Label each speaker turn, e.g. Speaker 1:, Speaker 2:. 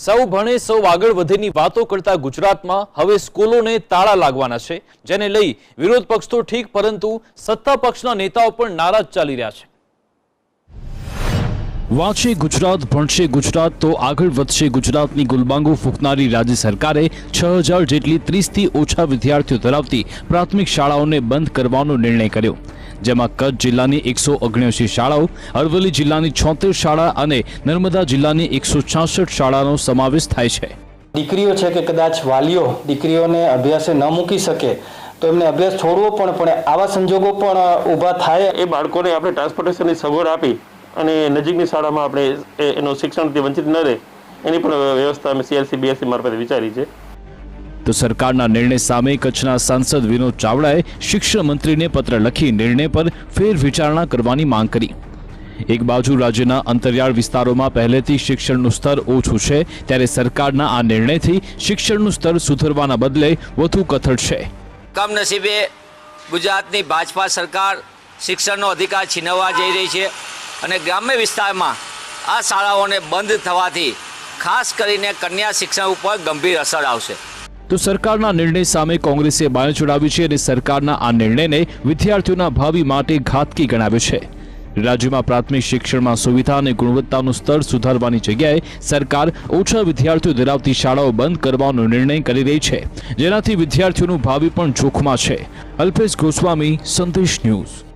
Speaker 1: સૌ ભણે, સૌ આગળ વધેની વાતો કરતા ગુજરાતમાં હવે સ્કૂલોને તાળા લાગવાના છે, જેને લઈ વિરોધ પક્ષ તો ઠીક, પરંતુ સત્તા પક્ષના નેતાઓ પણ નારાજ ચાલી રહ્યા છે. વાંચે ગુજરાત ભણશે ગુજરાત તો આગળ વધશે ગુજરાતની ગુલબાંગો ફૂંકનારી રાજ્ય સરકારે છ હજાર જેટલી ત્રીસથી ઓછા વિદ્યાર્થીઓ ધરાવતી પ્રાથમિક શાળાઓને બંધ કરવાનો નિર્ણય કર્યો જેમાં કચ્છ જિલ્લાની એકસો ઓગણ્યાસી શાળાઓ અરવલ્લી જિલ્લાની છોતેર શાળા અને નર્મદા જિલ્લાની એકસો છાસઠ શાળાનો સમાવેશ થાય છે.
Speaker 2: દીકરીઓ છે કે કદાચ વાલીઓ દીકરીઓને અભ્યાસે ન મૂકી શકે તો એમને અભ્યાસ છોડવો પણ પડે આવા સંજોગો પણ ઊભા થાય.
Speaker 3: એ બાળકોને આપણે ટ્રાન્સપોર્ટેશનની સગવડ આપી અને નજીકની શાળામાં આપણે એ- એનું શિક્ષણથી વંચિત ન રહે એની પણ વ્યવસ્થા અમે સીએલસી બીએસસી મારફતે વિચારી છે.
Speaker 1: તો સરકારના નિર્ણય સામે કચ્છના સાંસદ વિનોદ ચાવડાએ શિક્ષણ મંત્રીને પત્ર લખી નિર્ણય પર ફેર વિચારણા કરવાની માંગ કરી. એક બાજુ રાજ્યના અંતરિયાળ વિસ્તારોમાં પહેલેથી શિક્ષણનું સ્તર ઓછું છે ત્યારે સરકારના આ નિર્ણયથી શિક્ષણનું સ્તર સુધરવાના બદલે વધુ કથળશે
Speaker 4: કમનસીબે ગુજરાતની ભાજપા સરકાર શિક્ષણનો અધિકાર છીનવવા જઈ રહી છે. અને ગ્રામ્ય વિસ્તારમાં આ શાળાઓને બંધ થવાથી ખાસ કરીને કન્યા શિક્ષણ ઉપર ગંભીર અસર આવશે.
Speaker 1: તો સરકારના નિર્ણય સામે કોંગ્રેસે બાયો ચડાવ્યું છે અને સરકારના આ નિર્ણયને વિદ્યાર્થીઓના ભાવિ માટે ઘાતકી ગણાવ્યો છે. રાજ્યમાં પ્રાથમિક શિક્ષણમાં સુવિધા અને ગુણવત્તાનું સ્તર સુધારવાની જગ્યાએ સરકાર ઓછા વિદ્યાર્થીઓ ધરાવતી શાળાઓ બંધ કરવાનો નિર્ણય કરી રહી છે. જેનાથી વિદ્યાર્થીઓનું ભાવિ પણ જોખમાં છે. અલ્પેશ ગોસ્વામી, સંદેશ ન્યૂઝ.